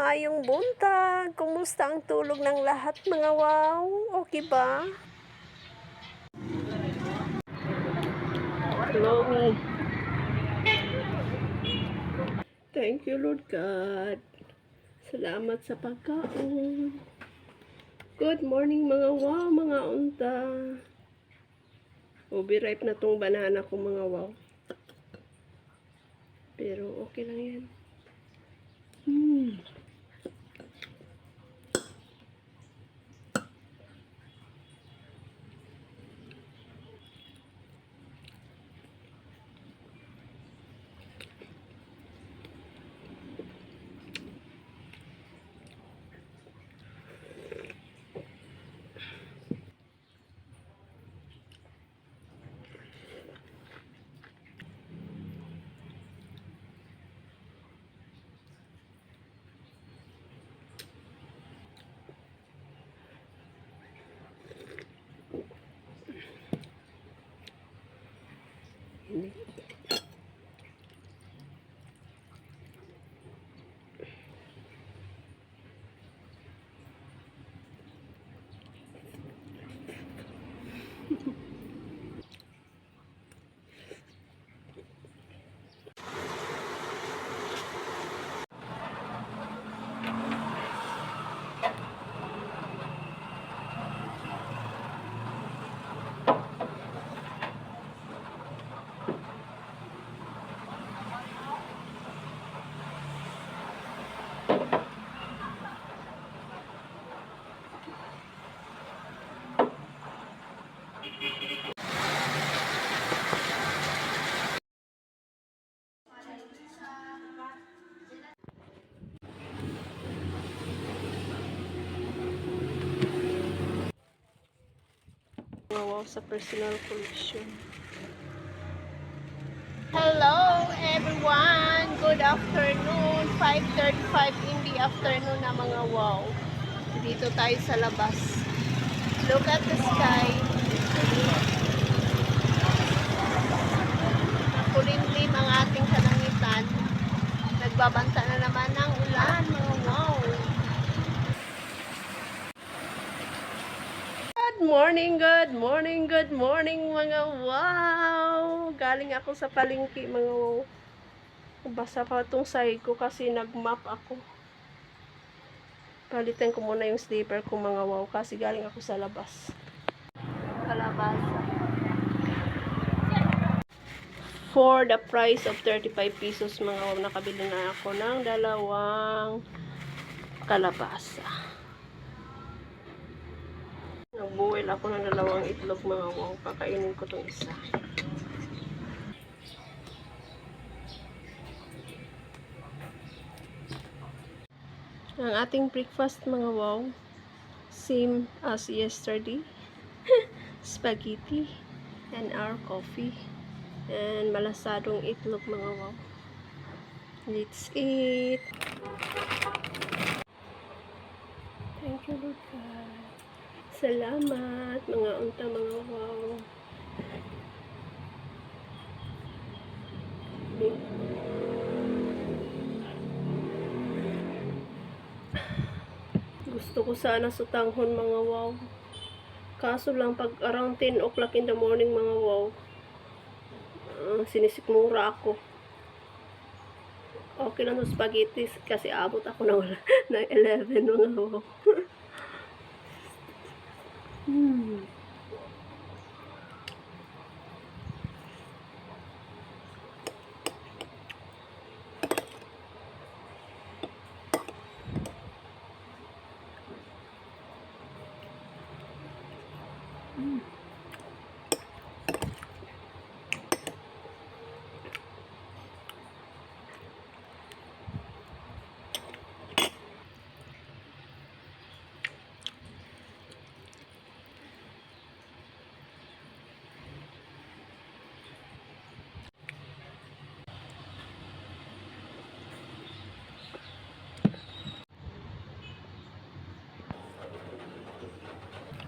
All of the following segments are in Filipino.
maayong buntag. Kumusta ang tulog ng lahat mga wow? Okay ba? Hello me. Thank you Lord God. Salamat sa pagkaon. Good morning mga wow, mga unta. Ubi ripe na tong banana ko mga wow. Pero okay lang yan. Hmm. Wow sa personal collection. Hello everyone! Good afternoon! 5.35 in the afternoon na mga wow. Dito tayo sa labas. Look at the sky. Nakulimlim ang ating kalangitan. Nagbabanta na naman ng ulan mga wow. Good morning, good morning, good morning mga wow! Galing ako sa palengke mga wow. Basa pa itong sahig ko kasi nagmap ako. Palitan ko muna yung slipper ko mga wow kasi galing ako sa labas. Kalabasa. For the price of 35 pesos mga wow, nakabili na ako ng dalawang kalabasa. Nagbuwil ako ng dalawang itlog mga wow. Kakainin ko tong isa. Ang ating breakfast mga wow. Same as yesterday. Spaghetti. And our coffee. And malasadong itlog mga wow. Let's eat. Thank you Lord God. Salamat, mga unta, mga wow. Gusto ko sana sutanghon, mga wow. Kaso lang, pag around 10 o'clock in the morning, mga wow, uh, sinisikmura ako. Okay lang sa spaghetti kasi abot ako ng, ng 11, mga wow.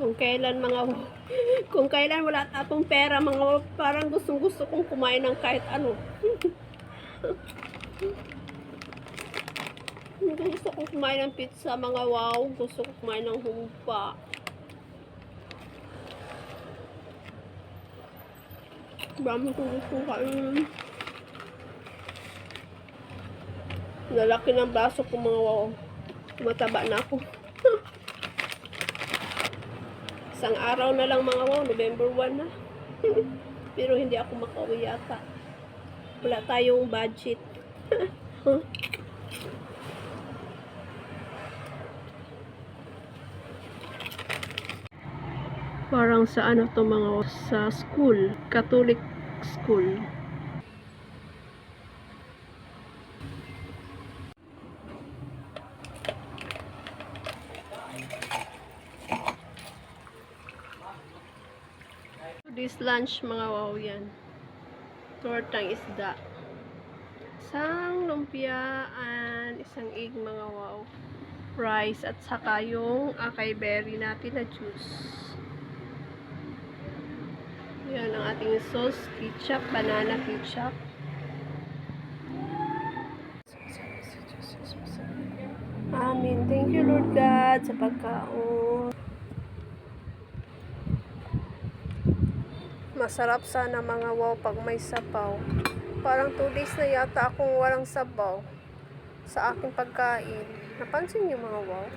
Kung kailan mga kung kailan wala akong pera mga parang gustong gusto kong kumain ng kahit ano. Gusto ko kumain ng pizza, mga wow. Gusto ko kumain ng humpa. Dami ko gusto kain. Lalaki ng baso ko mga wow. Tumataba na ako. Isang araw na lang mga wow, November 1 na. Pero hindi ako makauwi yata. Wala tayong budget. Parang sa ano to mga sa school, Catholic school. This lunch mga wow yan. Tortang isda. Isang lumpiaan, isang egg mga wow. Rice at saka yung acai berry natin na juice. Yan ang ating sauce, ketchup, banana ketchup. Amen. Thank you, Lord God, sa pagkaon. Masarap sana mga wow pag may sabaw. Parang 2 days na yata akong walang sabaw sa aking pagkain. Napansin niyo mga wow?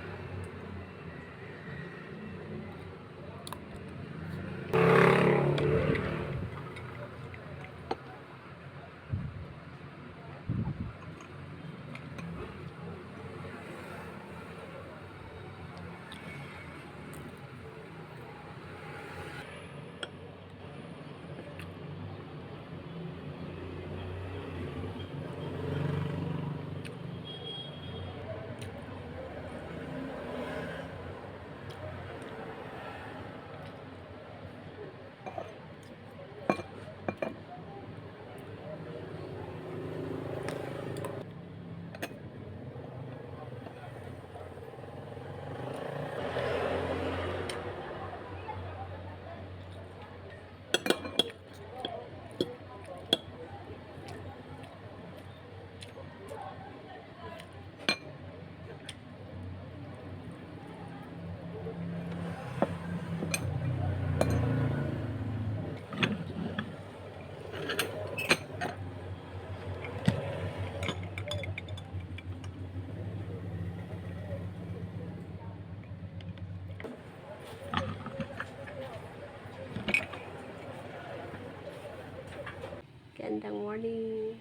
Gandang morning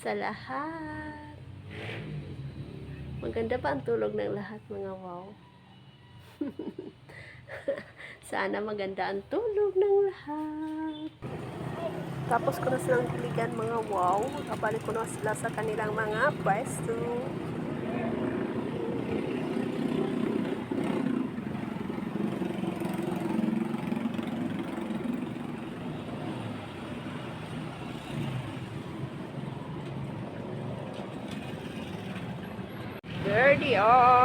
sa lahat. Maganda pa ang tulog ng lahat mga wow. Sana maganda ang tulog ng lahat. Tapos ko na silang diligan mga wow. Kabalik ko na sila sa kanilang mga pwesto. are.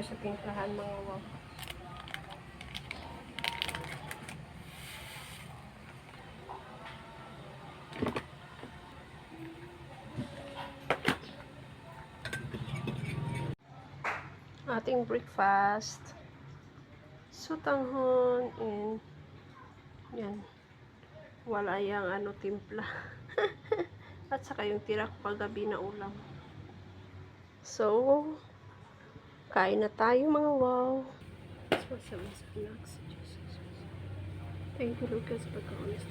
Na siya timplahan mga wow. ating breakfast. Sutanghon and yan. Wala yang ano timpla. At saka yung tira ko kagabi na ulam. So, kain na tayo mga wow. Thank you, Lucas, pagka-honest.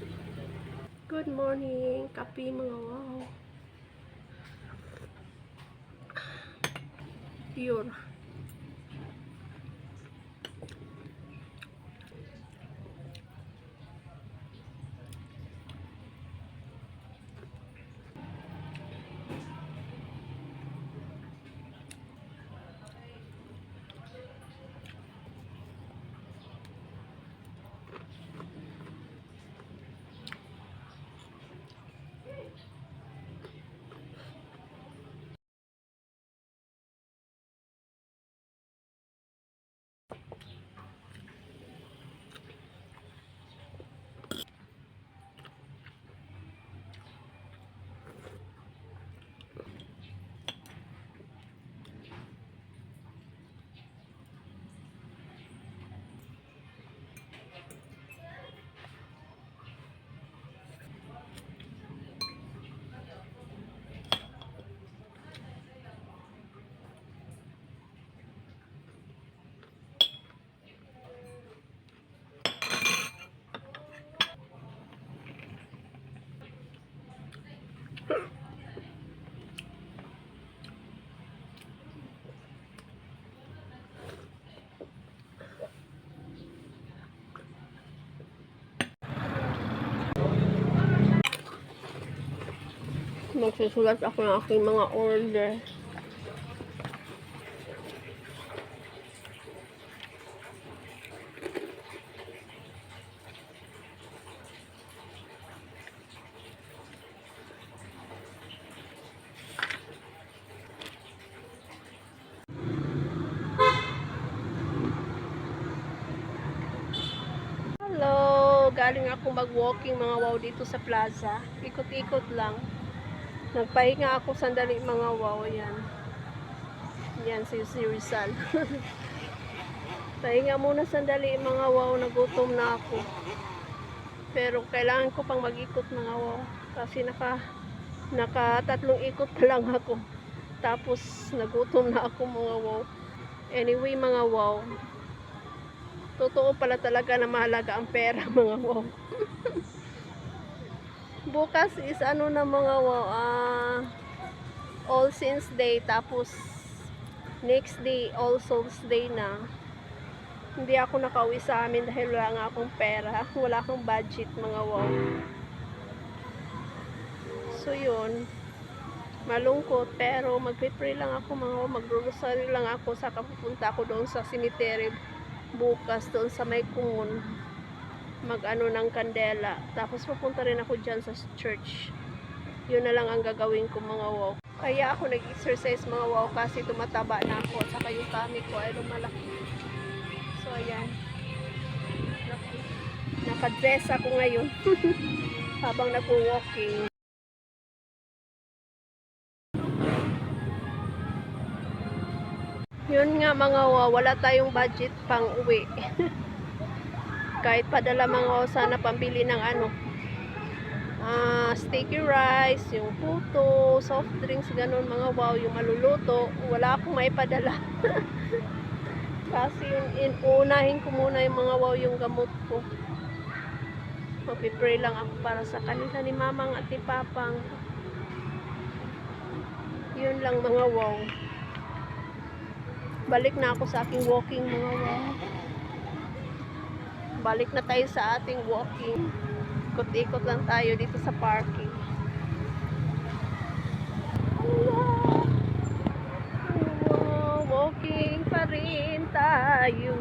Good morning, kapi mga wow. Pure. Magsusulat ako ng aking mga order. Galing ako mag-walking mga wow dito sa plaza. Ikot-ikot lang. Nagpahinga ako sandali mga wow. Yan. Yan si, si Rizal. Pahinga muna sandali mga wow. Nagutom na ako. Pero kailangan ko pang mag-ikot mga wow. Kasi naka, naka tatlong ikot pa lang ako. Tapos nagutom na ako mga wow. Anyway mga wow. Totoo pala talaga na mahalaga ang pera mga wow. Bukas is ano na mga ah, All Saints Day tapos next day All Souls Day na. Hindi ako nakauwi sa amin dahil wala nga akong pera. Wala akong budget mga wow. So yun, malungkot pero magpe-pray lang ako mga wow. Magro-rosary lang ako sa kapupunta ako doon sa cemetery bukas doon sa may kungon mag ano ng kandela. Tapos pupunta rin ako dyan sa church. Yun na lang ang gagawin ko mga wow. Kaya ako nag-exercise mga wow kasi tumataba na ako. At saka yung tummy ko ay lumalaki. So ayan. Nak- nakadress ako ngayon habang nagwo-walking. Yun nga mga wow, wala tayong budget pang uwi. Kahit padala mga wow, sana pambili ng ano, ah sticky rice, yung puto, soft drinks, ganun mga wow, yung maluluto, wala akong maipadala. Kasi yun, in, unahin ko muna yung mga wow, yung gamot ko. Magpipray lang ako para sa kanila ni mamang at ni papang. Yun lang mga wow balik na ako sa aking walking mga wow. Balik na tayo sa ating walking. Ikot-ikot lang tayo dito sa parking. Wow, walking pa rin tayo.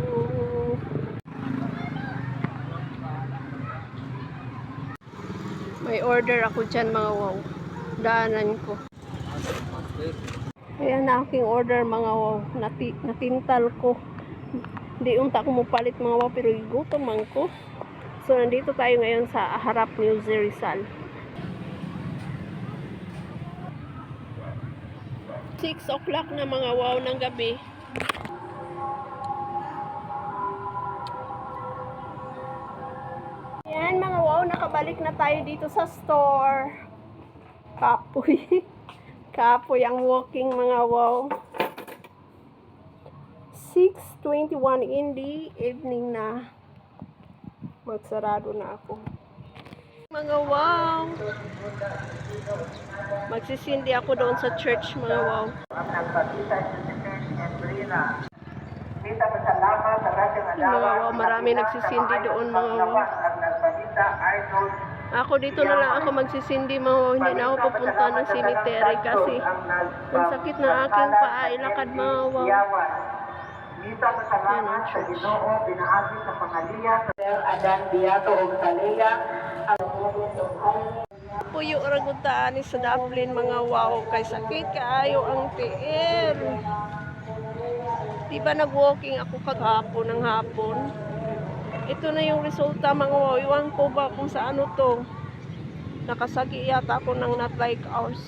May order ako dyan mga wow. Daanan ko. Ayan na aking order mga wow. Nati, natintal ko. Di unta ko palit mga wow pero gutom man ko. So nandito tayo ngayon sa harap New Rizal. 6 o'clock na mga wow ng gabi. Ayan mga wow, nakabalik na tayo dito sa store. Kapoy. Kapoy ang walking mga wow. 6.21 in the evening na. Magsarado na ako. Mga wow! Magsisindi ako doon sa church, mga wow. Mga wow, marami nagsisindi doon, mga wow. Ako dito na lang ako magsisindi, wow. Hindi na ako pupunta ng cemetery kasi ang sakit ng aking paa, ilakad, mga pasalamat ang sa. Ginoo pinaagi sa pangaliya sa Sir Adan Diato og Saleya ang Puyo ni sa Dublin mga wow kay sakit kaayo ang tiil. Di nag-walking ako kagahapon ng hapon? Ito na yung resulta mga wow. Iwan ko ba kung sa ano to. Nakasagi yata ako ng not like ours.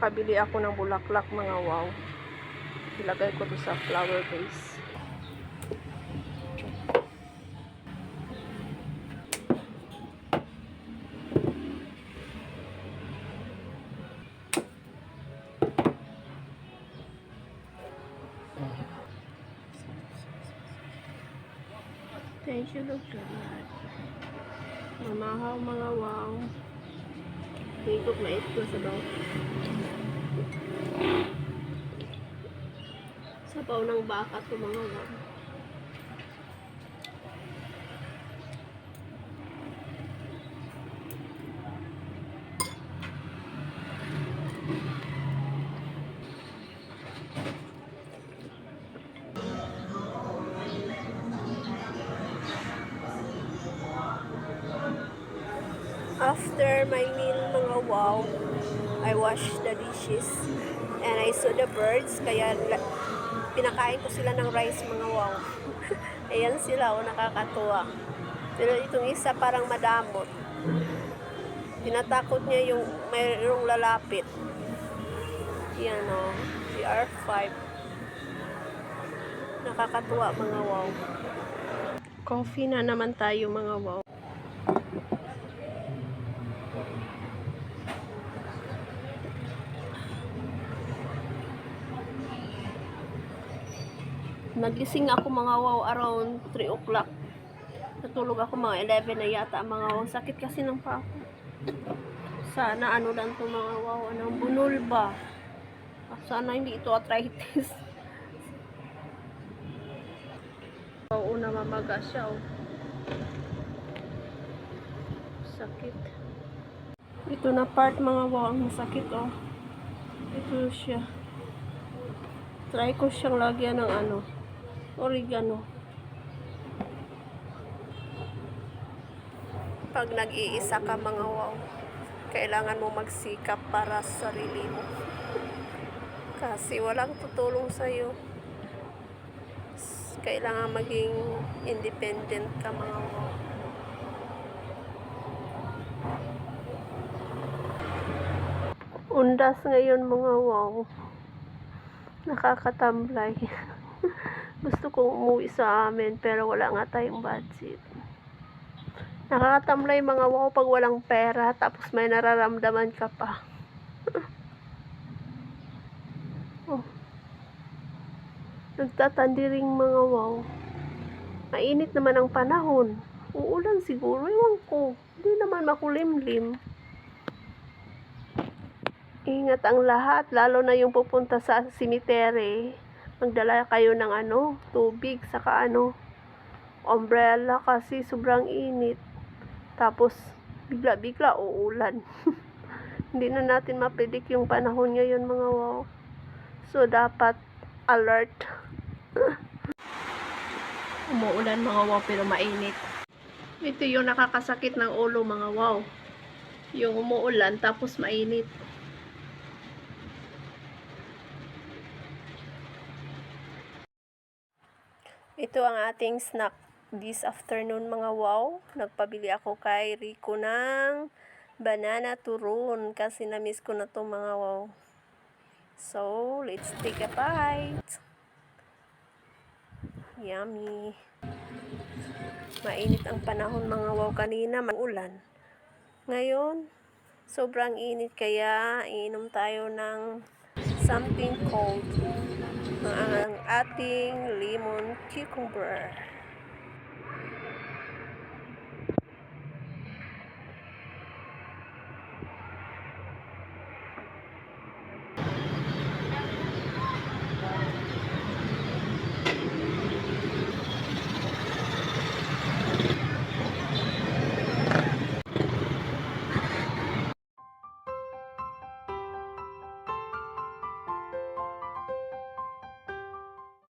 Nakabili ako ng bulaklak mga wow. Ilagay ko to sa flower vase. Thank you, Lord God. Mamahaw mga wow. Higop na ito sa baw. Sabaw ng baka to. After my meal mga wow, I washed the dishes and I saw the birds kaya pinakain ko sila ng rice mga wow. Ayan sila o nakakatuwa. Pero itong isa parang madamot. Tinatakot niya yung mayroong lalapit. Yan o. Are five. Nakakatuwa mga wow. Coffee na naman tayo mga wow. Nagising ako mga wow around 3 o'clock. Natulog ako mga 11 na yata mga wow. Sakit kasi ng pa ako. Sana ano lang to mga wow. Anong bunol ba? Ah, Sana hindi ito arthritis. Oo na mamaga siya oh. Sakit. Ito na part mga wow. Ang masakit oh. Ito siya. Try ko siyang lagyan ng ano, oregano. Pag nag-iisa ka mga wow, kailangan mo magsikap para sa sarili mo. Kasi walang tutulong sa'yo. Kailangan maging independent ka mga wow. Undas ngayon mga wow nakakatamlay. Gusto kong umuwi sa amin pero wala nga tayong budget. Nakakatamlay mga wow pag walang pera tapos may nararamdaman ka pa. oh. Nagtatandiring mga wow. Mainit naman ang panahon. Uulan siguro, ewan ko. Hindi naman makulimlim. Ingat ang lahat, lalo na yung pupunta sa cemetery. Magdala kayo ng ano, tubig, saka ano, umbrella kasi sobrang init. Tapos, bigla-bigla uulan. Hindi na natin mapidik yung panahon ngayon mga wow. So, dapat alert. Umuulan mga wow pero mainit. Ito yung nakakasakit ng ulo mga wow. Yung umuulan tapos mainit. Ito ang ating snack this afternoon mga wow. Nagpabili ako kay Rico ng banana turon kasi na-miss ko na to mga wow. So, let's take a bite. Yummy. Mainit ang panahon mga wow kanina, ulan. Ngayon, sobrang init kaya iinom tayo ng something. Ang, ang ating lemon cucumber.